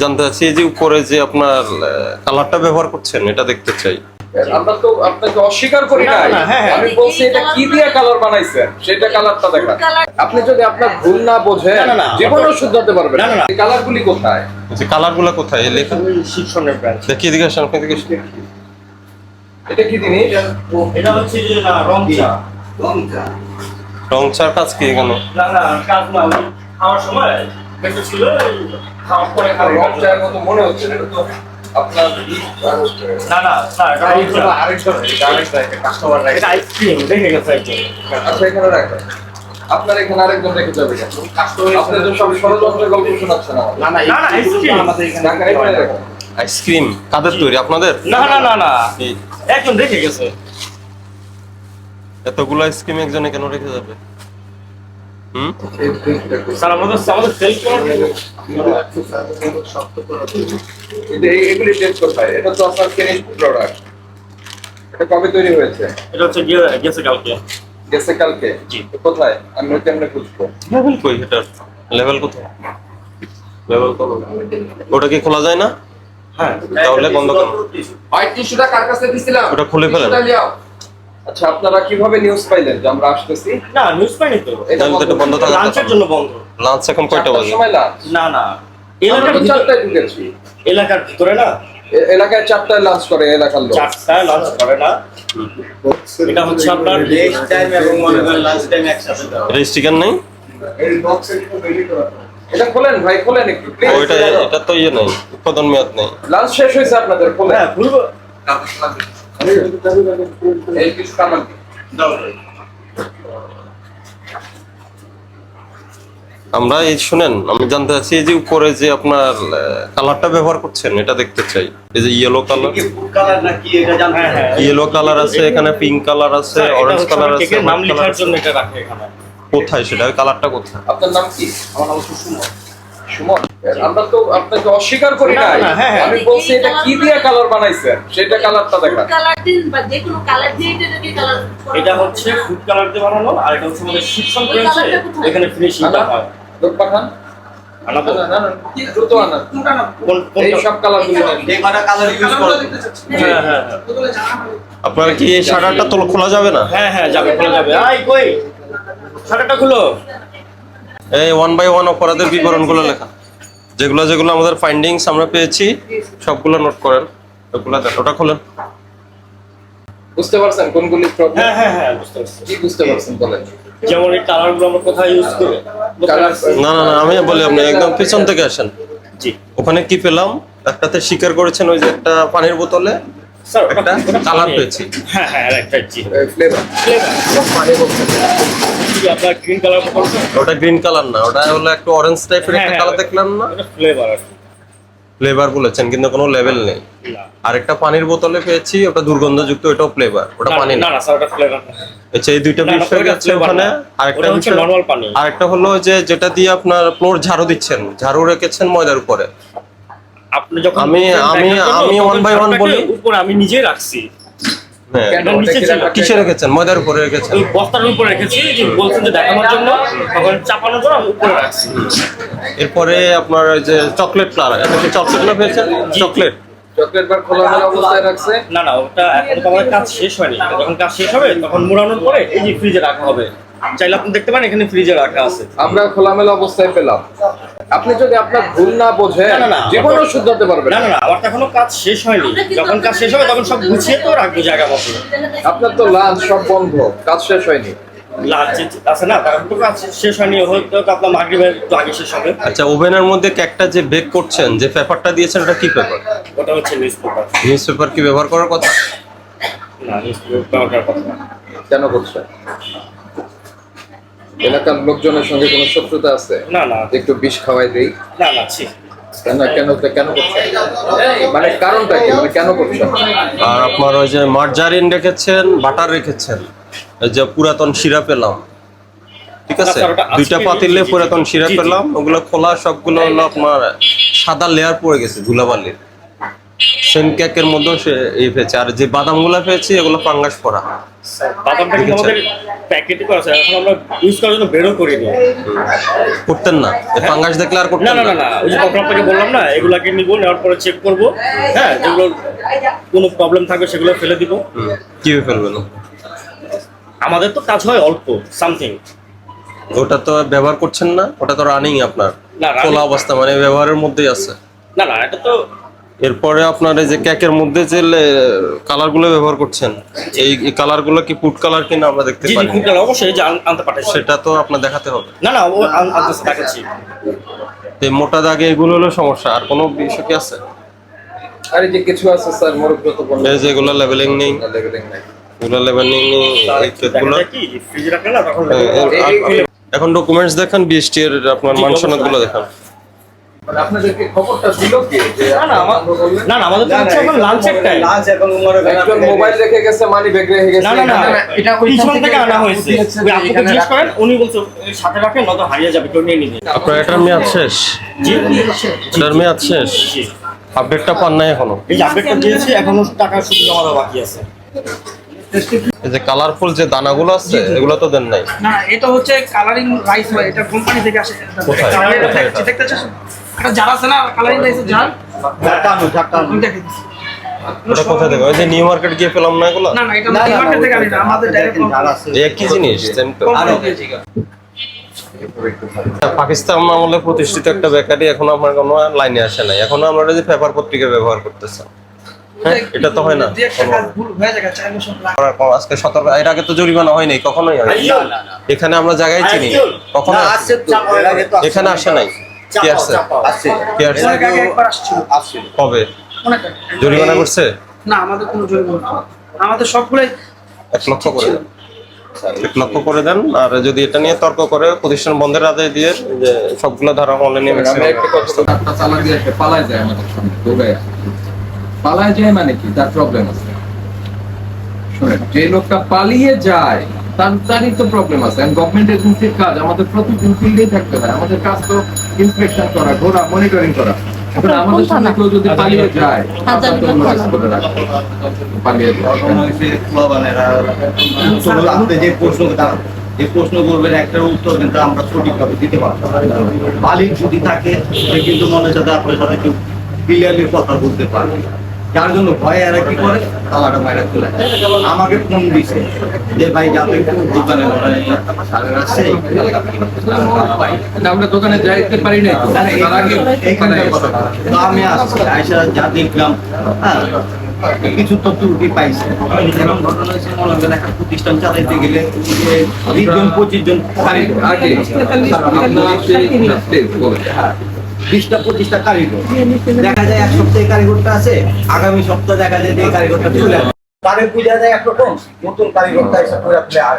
জানতে চাচ্ছি এই যে উপরে যে আপনার কালারটা ব্যবহার করছেন এটা দেখতে চাই। আমরা তো আপনাকে অস্বীকার করি না, হ্যাঁ, হ্যাঁ। আমি বলছি এটা কি দিয়ে কালার বানাইছেন? সেটা কালারটা দেখা আপনি যদি আপনার ভুল না বোঝেন জীবনও পারবেন কালারগুলি কোথায়? যে কালারগুলো কোথায়? লেখা। শিক্ষণের ব্রাঞ্চ দেখি এদিকে আসেন আপনি এদিকে এটা কি জিনিস? এটা হচ্ছে যে না রং চা। রং চার কাজ কি এখানে? না না কাজ না ওই সময় ছিল মনে হচ্ছে তো আপনার না না না এটা রাখে আইসক্রিম গেছে আচ্ছা এখানে রাখেন। আপনার এখানে আরেকজন রেখে যাবে। আপনি তো সব ষড়যন্ত্রের গল্প শোনাচ্ছেন আমাদের। না না আইসক্রিম ঢাকা এখানে আইসক্রিম কাদের তৈরি আপনাদের? না না না না। একজন দেখে গেছে। এতগুলো আইসক্রিম একজনে কেন রেখে যাবে হুম এই ড্রিঙ্কটা করুন। এটা কোথায় এটা এটা এটা আমি কেমনে খুঁজবো কই এটার লেভেল কোথায় লেভেল কত ওটা কি খোলা যায় না হ্যাঁ তাহলে বন্ধ করো। হোয়াইট টিস্যুটা কার কাছে দিছিলাম ওটা খুলে ফেলেন। আচ্ছা আপনারা কীভাবে নিউজ পাইলেন যে আমরা আসতেছি? না নিউজ পাইনি তো। এটা তো বন্ধ থাকার লাঞ্চের জন্য বন্ধ। লাঞ্চ এখন কয়টা বাজে? সময় লাঞ্চ না না। এলাকার ভিতরে চারটায় ঢুকেছি। এলাকার ভিতরে না? এলাকায় চারটায় লাঞ্চ করে এলাকার লোক। চারটায় লাঞ্চ করে না? এটা হচ্ছে আপনার নেক্সট টাইম এবং মনে করেন লাঞ্চ টাইম একসাথে দেওয়া। রেজিস্ট্রিকার নেই? এটা খোলেন ভাই খোলেন একটু প্লিজ ওইটা এটা তো ইয়ে নেই উৎপাদন মেয়াদ নেই। লাঞ্চ শেষ হয়েছে আপনাদের খোলেন। হ্যাঁ ভুলবো এই কিছু কামান আমরা এই শুনেন আমি জানতে চাচ্ছি এই যে উপরে যে আপনার কালারটা ব্যবহার করছেন এটা দেখতে চাই। এই যে ইয়েলো কালার কালার নাকি এটা জানতে হ্যাঁ হ্যাঁ। ইয়েলো কালার আছে এখানে পিঙ্ক কালার আছে অরেঞ্জ কালার আছে নাম লেখার আছে। জন্য এটা রাখে এখানে। কোথায় সেটা? কালারটা কোথায়? আপনার নাম কি? আমার নাম হচ্ছে সুমন আমরা তো আপনাকে অস্বীকার করি না, হ্যাঁ, হ্যাঁ। আমি বলছি এটা কি দিয়ে কালার বানাইছেন? সেটা কালারটা দেখা কালার দিন বা যে কোনো কালার দিয়ে এটা যদি কালার এটা হচ্ছে ফুড কালার দিয়ে বানানো আর এটা হচ্ছে আমাদের শিক্ষণ? এখানে ফিনিশিংটা হয়। লোক পাঠান। আনাবো না, না, না, কি দ্রুত আনান কোন এই সব কালার গুলি নেন। হ্যাঁ হ্যাঁ হ্যাঁ। আপনার কি এই শাটারটা তো খোলা যাবে না? হ্যাঁ হ্যাঁ যাবে খোলা যাবে। আই কই? শাটারটা খুলো। এই ওয়ান বাই ওয়ান অপরাধের বিবরণগুলো লেখা। যেগুলো যেগুলো আমাদের ফাইন্ডিংস আমরা পেয়েছি সবগুলো নোট করেন। ওগুলো ওটা খোলেন। বুঝতে পারছেন কোনগুলি প্রবলেম হ্যাঁ হ্যাঁ হ্যাঁ বুঝতে পারছি। কি বুঝতে পারছেন বলেন? যেমন এই কালারগুলো আমরা কোথায় ইউজ করি? না না না আমি বলি আপনি একদম পিছন থেকে আসেন। জি। ওখানে কি পেলাম? একটাতে স্বীকার করেছেন ওই যে একটা পানির বোতলে একটা ওটা কালার পেয়েছি। হ্যাঁ হ্যাঁ রাইট রাইট জি। ফ্লেভার পানি বলছেন কি আপনার গ্রিন কালার ওটা গ্রিন কালার না ওটা হলো একটু অরেঞ্জ টাইপের একটা কালার দেখলাম না? ফ্লেভার ফ্লেভার বলেছেন কিন্তু কোনো লেভেল নেই। না। আর একটা পানির বোতলে পেয়েছি ওটা দুর্গন্ধযুক্ত ওটাও ফ্লেভার ওটা পানি না। না স্যার ওটা ফ্লেভার না। আচ্ছা এই দুইটা বিষয় ওটা গেছে ওখানে। আরেকটা হচ্ছে normal পানি। আরেকটা হলো যে যেটা দিয়ে আপনার ফ্লোর ঝাড়ু দিচ্ছেন। ঝাড়ু রেখেছেন ময়দার উপরে। আপনি যখন আমি- আমি- আমি one by one বলি। উপরে আমি নিজেই রাখছি। হ্যাঁ। কিসে রেখেছেন? ময়দার উপরে রেখেছেন? ওই বস্তার উপরে রেখেছি যে বলছেন যে দেখানোর জন্য। তখন চাপানোর জন্য আমি উপরে রাখছি। এরপরে আপনার যে চকলেট কালার এটা কি চকলেট না পেয়েছেন চকলেট? চকলেট বার খোলামেলা অবস্থায় রাখছে? না না ওটা এখন তো আমাদের কাজ শেষ হয়নি। যখন কাজ শেষ হবে তখন মুড়ানোর পরে এই যে ফ্রিজে রাখা হবে। চাইলে আপনি দেখতে পারেন এখানে ফ্রিজে রাখা আছে। আমরা খোলামেলা অবস্থায় পেলাম। আপনি যদি আপনার ভুল না বোঝেন না, না, না। জীবনও শুধরাতে পারবেন। না না না আমার তো এখনও কাজ শেষ হয়নি। যখন কাজ শেষ হবে তখন সব গুছিয়ে তো রাখব জায়গা মতো। আপনার তো লাঞ্চ সব বন্ধ কাজ শেষ হয়নি। লাঞ্চ আছে না তখন তো কাজ শেষ হয়নি হয়তো আপনার মাগরিবের একটু শেষ হবে। আচ্ছা ওভেনের মধ্যে কেকটা যে বেক করছেন যে পেপারটা দিয়েছেন ওটা কি পেপার ওটা হচ্ছে নিউজ পেপার নিউজ পেপার কি ব্যবহার করার কথা? না নিউজ পেপার কথা কেন করছেন? এলাকার লোকজনের সঙ্গে কোনো শত্রুতা আছে? না না। একটু বিষ খাওয়াই দেই। না না ছি। কেন কেন কেন করছেন? মানে কারণটা কি? মানে কেন করছেন? আর আপনার ওই যে মার্জারিন রেখেছেন বাটার রেখেছেন এই যে পুরাতন শিরা পেলাম। ঠিক আছে? দুইটা পাতিলে পুরাতন শিরা। পেলাম ওগুলো খোলা সবগুলো হলো আপনার সাদা লেয়ার পড়ে গেছে ধুলাবালির। সেম কেকের মধ্যেও সে এই পেয়েছে আর যে বাদামগুলো পেয়েছি এগুলো বাদামটা কিন্তু আমাদের প্যাকেটে করা আছে। এখন আমরা ইউজ করার জন্য করতেন না। ফাঙ্গাস দেখলে আর না করতেন না। না না ওই যে তখন আপনাকে বললাম না এগুলাকে নিবো নেওয়ার পরে চেক করব। হ্যাঁ যেগুলো কোনো প্রবলেম থাকবে সেগুলো ফেলে দিব। হুম, কীভাবে ফেলবেন? আমাদের তো কাজ হয় অল্প সামথিং ওটা তো ব্যবহার করছেন না? ওটা তো রানিং আপনার। খোলা অবস্থা মানে ব্যবহারের মধ্যেই আছে। না না এটা তো এরপরে আপনার এই যে কেকের মধ্যে যে কালারগুলো ব্যবহার করছেন এই কালারগুলো কি ফুড কালার কিনা আমরা দেখতে পারি? খুব ভালো, অবশ্যই যে আনতে পাঠাচ্ছি সেটা তো আপনার দেখাতে হবে। না না ও আন- আনতেছে দেখাচ্ছি তো এই মোটা দাগে এগুলো হলো সমস্যা আর কোনো বিষয় কি আছে? আর এই যে কিছু আছে স্যার মোরগ যত বললেন। এই যে এগুলো লেভেলিং নেই। লেভেলিং নাই। এগুলো লেভেলিং নেই এই কেকগুলো কি ফ্রিজে রাখলে না তখন এই- এখন ডকুমেন্টস দেখান বিএসটি এর আপনার জি, মানসনাদগুলো অবশ্যই। দেখান। না না আমার বললেন? না না আমাদের এখন লাঞ্চের টাইম একজন মোবাইল রেখে গেছে মানি ব্যাগ রেখে গেছে না না না এটা পিছন থেকে আনা হয়েছে। ওই আপুকে জিজ্ঞেস করেন উনি বলছে সাথে রাখেন নয়তো হারিয়ে যাবে কেউ নিয়ে নিবে। আপনার এটার মেয়াদ শেষ? জি এটার মেয়াদ শেষ? আপডেটটা পান নাই এখনও? এই যে আপডেটটা দিয়েছি এখনও টাকা শুধু জমা দেওয়া বাকি আছে। এই যে কালারফুল যে দানাগুলো আছে এগুলো তো দেন নাই। না এটা হচ্ছে কালারিং রাইস হয় এটা কোম্পানি থেকে আসে। কোথায়? দেখতে- এটা? দেখতে চাস এটা জার আছে না কালারিং রাইসের জার আমি দেখে দিচ্ছি। ওটা কোথায় থেকে ওই যে নিউ মার্কেট গিয়ে পেলাম না এগুলো? না না এটা মার্কেট থেকে আনি না। আমাদের ডাইরেক্ট এই একই জিনিস? same তো। পাকিস্তান আমলে প্রতিষ্ঠিত একটা বেকারি এখনও আমার কোনো লাইনে আসে নাই। এখনও আমরা যে পেপার পত্রিকা ব্যবহার করতেছে। হ্যাঁ এটা তো হয় না। হয়ে আজকে সতর্ক এর আগে তো জরিমানা হয় নাই কখনোই হয় নাই। এখানে আমরা জায়গায় চিনি। কখনো এখানে আসে নাই। কি আসছে? কি আসছে? অনেক আগে একবার আসছিল। কবে? জরিমানা করছে? না আমাদের কোনো জরিমানা আমাদের সবগুলোই এক লক্ষ করে। এক লক্ষ করে দেন আর যদি এটা নিয়ে তর্ক করে প্রতিষ্ঠান বন্ধের আদেশ দিয়ে যে সবগুলো ধারা অনলাইনে পালায় যায় আমাদের সামনে পালায় যায় মানে কি? তার প্রবলেম আছে। যে লোকটা পালিয়ে যায় তার তারই তো প্রবলেম আছে গভর্নমেন্ট এজেন্সির কাজ আমাদের প্রতিদিন ফিল্ডেই থাকতে হয়। আমাদের কাজ তো ইন্সপেকশন করা ঘোরা মনিটরিং করা। এখন আমাদের সামনে কেউ যদি পালিয়ে যায় আমরা তো নোটিস করে রাখব। পালিয়ে যায়। যে প্রশ্ন যে প্রশ্ন করবেন একটা উত্তর কিন্তু আমরা সঠিকভাবে দিতে পারব। না। মালিক যদি থাকে সে কিন্তু মনে সাথে আপনার সাথে একটু ক্লিয়ারলি কথা বলতে পারবে। যার জন্য ভয়ে এরা কি করে? তালাটা বাইরে যায়। আমাকে ফোন দিছে যে ভাই যাতে দোকানে আমরা দোকানে যাইতে পারি না তো। তার আগে এইখানকার কথা। তো আমি আসছি আয়সা যা দেখলাম হ্যাঁ কিছু তো ত্রুটি পাইছে। এখন ঘটনা হয়েছে মনে করেন একটা প্রতিষ্ঠান চালাইতে গেলে যে বিশ জন পঁচিশ জন বিশটা পঁচিশটা কারিগর। দেখা যায় এক সপ্তাহে কারিগরটা আছে, আগামী সপ্তাহে দেখা যায় যে কারিগরটা চলে আসে তাদের বুঝা যায় একরকম, নতুন কারিগরটা এসে করে আর